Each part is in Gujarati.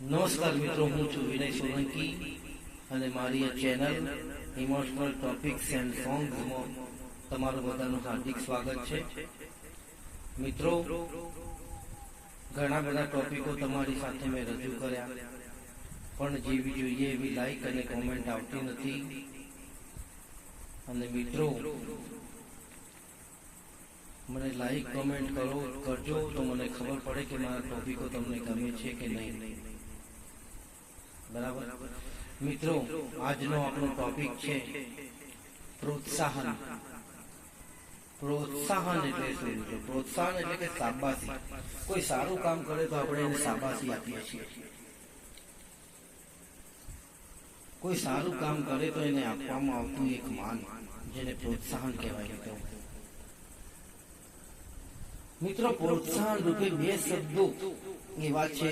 નમસ્કાર મિત્રો, હું છું વિનય સોલંકી અને મારી આ ચેનલ ઇમોશનલ ટોપિક્સ એન્ડ સોંગ્સમાં તમારું બધાનું હાર્દિક સ્વાગત છે. મિત્રો, ઘણા બધા ટોપિકો તમારી સાથે મેં રજૂ કર્યા, પણ જેવી જોઈએ એવી લાઈક અને કોમેન્ટ આવતી નથી. અને મિત્રો, મને લાઈક કોમેન્ટ કરો, કરજો તો મને ખબર પડે કે મારા ટોપિકો તમને ગમે છે કે નહીં. બરાબર? મિત્રો, આજનો આપણો ટોપિક છે પ્રોત્સાહન. પ્રોત્સાહન એટલે શું મિત્રો? પ્રોત્સાહન એટલે કે શાબાશી. કોઈ સારું કામ કરે તો આપણે એને શાબાશી આપીએ છીએ. કોઈ સારું કામ કરે તો એને આપવામાં આવતું એક માન, જેને પ્રોત્સાહન કહેવાય મિત્રો. મિત્રો, પ્રોત્સાહન રૂપે બે શબ્દો એવા છે.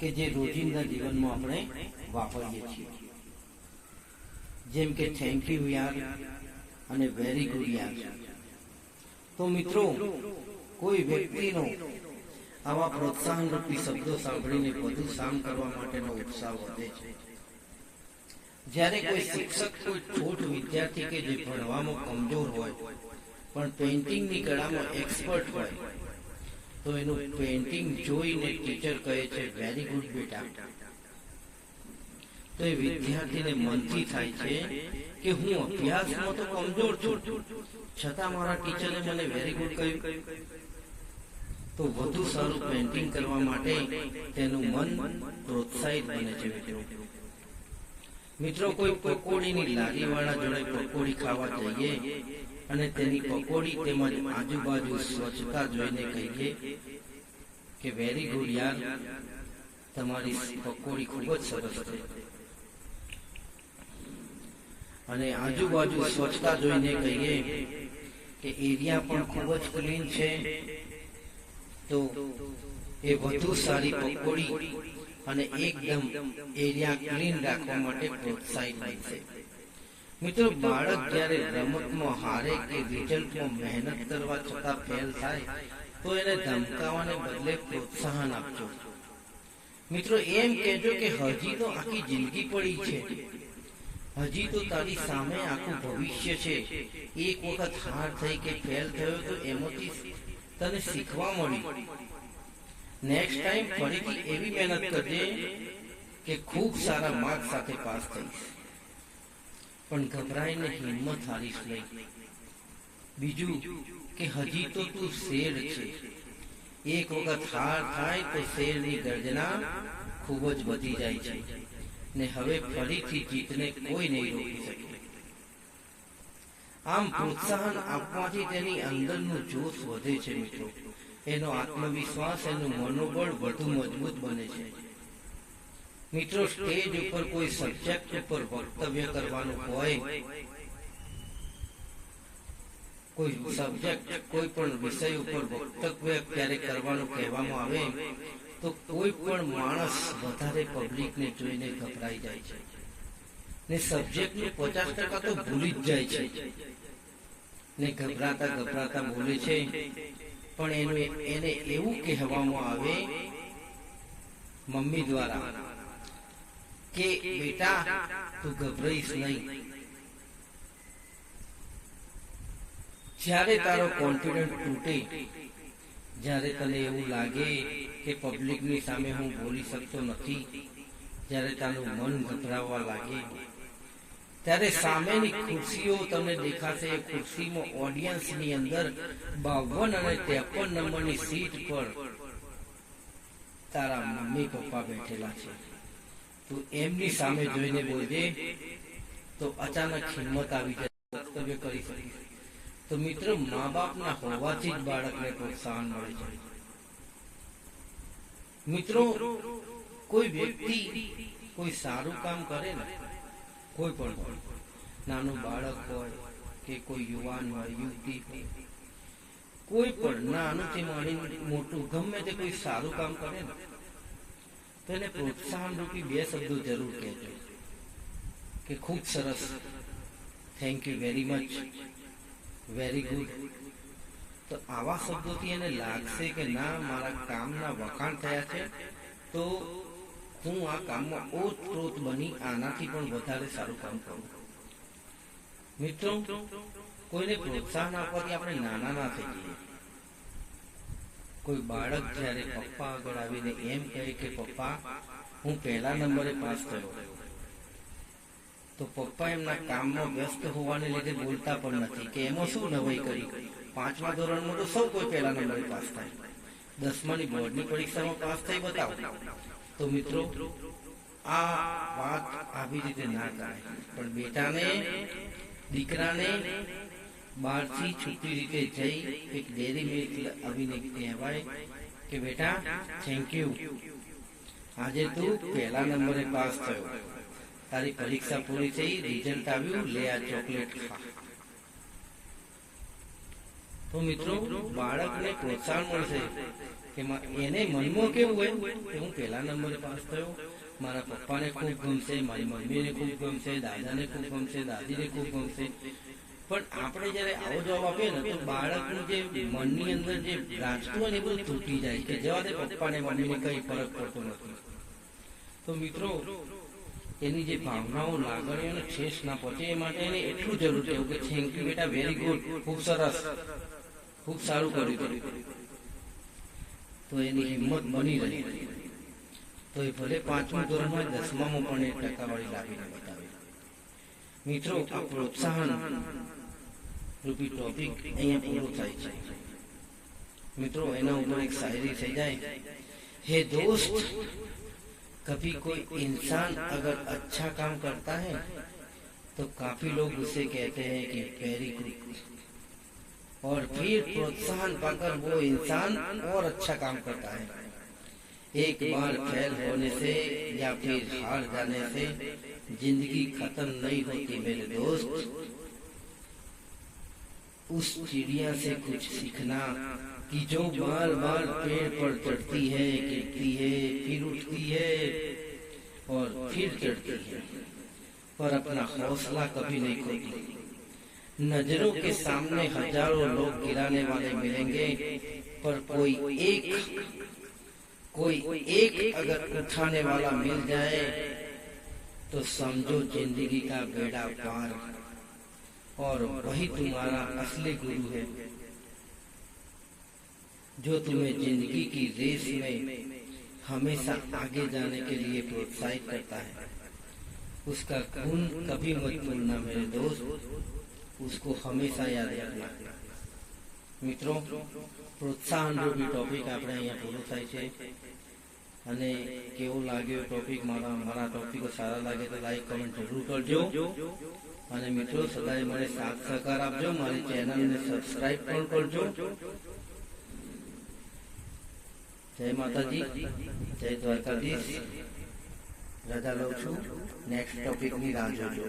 કે જે રોજિંદા જીવનમાં આપણે વાપરીએ છીએ. જેમ કે થેન્ક યુ યાર અને વેરી ગુડ યાર. તો મિત્રો, કોઈ વ્યક્તિનો આવા પ્રોત્સાહન રૂપી શબ્દો સાંભળીને વધુ કામ કરવા માટેનો ઉત્સાહ વધે છે. જ્યારે કોઈ શિક્ષક, કોઈ છોટ વિદ્યાર્થી કે જે ભણવામાં કમજોર હોય, પણ પેઇન્ટિંગની કળામાં એક્સપર્ટ હોય તો એનું પેઇન્ટિંગ જોઈને ટીચર કહે છે વેરી ગુડ બેટા. તો એ વિદ્યાર્થીને મનથી થાય છે કે હું અભ્યાસમાં તો કમજોર છું, છતાં મારા ટીચરે મને વેરી ગુડ કહ્યું. તો વધુ સારું પેઇન્ટિંગ કરવા માટે તેનું મન પ્રોત્સાહિત બને છે, મિત્રો. મિત્રો, કોઈ પકોડીની લારીવાળા જોડે પકોડી ખાવા જઈએ અને તેની પકોડી તેમજ આજુબાજુ સ્વચ્છતા જોઈને કહીએ કે, વેરી ગુડ યાર, તમારી પકોડી ખૂબ જ સરસ છે. અને આજુબાજુ સ્વચ્છતા જોઈને કહીએ કે, એરિયા પણ ખૂબ જ ક્લીન છે. તો એ વધુ સારી પકોડી અને એકદમ એરિયા ક્લીન રાખવા માટે પ્રોત્સાહિત બનશે મિત્રો, બાળક જ્યારે રમતમાં હારે કે રિઝલ્ટમાં મહેનત કરવા છતાં ફેલ થાય, તો એને ધમકાવાને બદલે પ્રોત્સાહન આપજો. મિત્રો, એમ કહેજો કે હજી તો આખી જિંદગી પડી છે. હજી તો તારી સામે આખું ભવિષ્ય છે. એક વખત હાર થઈ કે ફેલ થયો તો એમાંથી તને શીખવા મળ્યું નેક્સ્ટ ટાઈમ ફરીથી એવી મહેનત કરજે કે ખૂબ સારા માર્ક સાથે પાસ થઈશ. પણ ગભરાઈને હિંમત હારીશ નહીં. બીજું કે હજી તો તું શેર છે. એક વખત હાર થાય તો શેરની ગર્જના ખૂબ જ વધી જાય છે. ને હવે ફરીથી જીતને કોઈ નહીં રોકી શકે. આમ પ્રોત્સાહન આપવાથી તેની અંદરનું જોશ વધે છે મિત્રો. એનો આત્મવિશ્વાસ, એનું મનોબળ વધુ મજબૂત બને છે. મિત્રો, સ્ટેજ ઉપર કોઈ સબ્જેક્ટ ઉપર વક્તવ્ય કરવાનું હોય, કોઈ સબ્જેક્ટ, કોઈ પણ વિષય ઉપર વક્તવ્ય ક્યારે કરવાનું કહેવામાં આવે, તો કોઈ પણ માણસ વધારે પબ્લિકને જોઈને ગભરાઈ જાય છે. ને સબ્જેક્ટનું પચાસ ટકા તો ભૂલી જ જાય છે. ને ગભરાતા ગભરાતા બોલે છે, પણ એને એને એવું કહેવામાં આવે, મમ્મી દ્વારા કે બેટા, તું ગભરાઈશ નહીં. જ્યારે તારો કોન્ફિડન્સ તૂટે, જ્યારે તને એવું લાગે કે પબ્લિકની સામે હું બોલી શકતો નથી, જ્યારે તારું મન ગભરાવા લાગે, ત્યારે સામેની ખુરશીઓ તમને દેખાશે. એ ખુરશીમાં ઓડિયન્સની અંદર બાવન અને ત્રેપન નંબરની સીટ પર તારા મમ્મી પપ્પા બેઠેલા છે. તું એમની સામે જોઈને બોલજે, તો અચાનક હિંમત આવી જાય કરી શકે. તો મિત્ર મા બાપના હોવાથી જ બાળકને પ્રોત્સાહન મળે છે. મિત્રો, કોઈ વ્યક્તિ કોઈ સારું કામ કરે ને, કોઈ પણ નાનું બાળક હોય કે કોઈ યુવાન હોય, યુવતી કોઈ પણ નાનું થી માંડીને મોટું, ગમે તે કોઈ સારું કામ કરે ને તેને પ્રોત્સાહન રૂપી બે શબ્દો જરૂર કહેજો કે ખૂબ સરસ. Thank you very much very good તો આવા શબ્દોથી એને લાગશે કે ના, મારા કામના વખાણ થયા છે, તો હું આ કામમાં ઓતપ્રોત બની આનાથી પણ વધારે સારું કામ કરું. મિત્રો, કોઈને પ્રોત્સાહન આપવાથી આપણે નાના ના થઈ જઈએ કોઈ બાળક જ્યારે પપ્પા આગળ આવીને એમ કહે કે, પપ્પા, હું પહેલા નંબરે પાસ થયો. તો પપ્પા એમના કામમાં વ્યસ્ત હોવાને લીધે બોલતા પણ નથી કે, એમાં શું નવાઈ કરી? પાંચમા ધોરણમાં તો સૌ કોઈ પહેલા નંબરે પાસ થાય. દસમાની બોર્ડની પરીક્ષામાં પાસ થઈ બતાવો. તો મિત્રો, આ વાત આવી રીતે ના થાય. પણ બેટાને, દીકરાને બહારથી છૂટી રીતે જઈ એક ડેરી મિલ્ક આવીને કહેવાય કે બેટા થેન્ક યુ આજે તું પહેલા નંબરે પાસ થયો. તારી પરીક્ષા પૂરી થઈ, રિઝલ્ટ આવ્યું, લે આ ચોકલેટ ખા. તો મિત્રો, બાળકને પ્રોત્સાહન મળશે કે એને મનમાં કેવું હોય કે હું પહેલા નંબરે પાસ થયો? મારા પપ્પાને ખૂબ ગમશે, મારી મમ્મીને ખૂબ ગમશે, દાદાને ખૂબ ગમશે, દાદીને ખૂબ ગમશે. પણ આપણે જયારે આવો જવાબ આપીએ ને, તો બાળકનું જે મનની અંદર જે ને એ બધું તૂટી જાય કે જવા દે પપ્પાને મમ્મીને કઈ ફરક પડતો નથી. તો મિત્રો, એની જે ભાવનાઓ લાગણીઓને ઠેસ ના પહોંચે એ માટે એને એટલું જરૂર છે કે થેન્ક યુ બેટા, વેરી ગુડ. ખૂબ સરસ. ખૂબ સારું કર્યું તો એની હિંમત બની રહી. તો એ ભલે પાંચમું ધોરણમાં દસમામાં પણ એ ટકાવાળી લાવીને બતાવે. મિત્રો, આ પ્રોત્સાહન રૂપી ટોપિક અહીંયા પૂરો થાય છે મિત્રો એના ઉપર એક શાયરી થઈ જાય હે દોસ્ત कभी कोई इंसान अगर अच्छा काम करता है तो काफी लोग उसे कहते हैं कि वेरी गुड और फिर प्रोत्साहन पाकर वो इंसान और अच्छा काम करता है एक बार फेल होने से या फिर हार जाने से जिंदगी खत्म नहीं होती मेरे दोस्त उस चिड़िया से कुछ सीखना कि जो बार बार पेड़ पर चढ़ती है, गिरती है, फिर उठती है और फिर चढ़ती है। पर अपना हौसला कभी नहीं खोती। नज़रों के सामने हज़ारों लोग गिराने वाले मिलेंगे, पर कोई एक कोई एक अगर उठाने वाला मिल जाए तो समझो ज़िंदगी का बेड़ा पार। और वही तुम्हारा असली गुरु है जो तुम्हें जिंदगी की रेस में हमेशा आगे जाने के लिए प्रोत्साहित करता है उसका गुण कभी मत भूलना मेरे दोस्त उसको हमेशा याद रखना મિત્રો પ્રોત્સાહન રૂપી ટોપિક આપણે અહીંયા પૂરો થાય છે અને કેવું લાગ્યું ટોપિક મારા મારા ટોપિકો સારા લાગે તો લાઈક કમેન્ટ જરૂર કરજો અને મિત્રો, સદાય મને સાથ સહકાર આપજો, મારી ચેનલને સબસ્ક્રાઇબ પણ કરજો. જય માતાજી, જય દ્વારકાધીશ. રજા લઉં છું. નેક્સ્ટ ટોપિકની રાહ જોજો.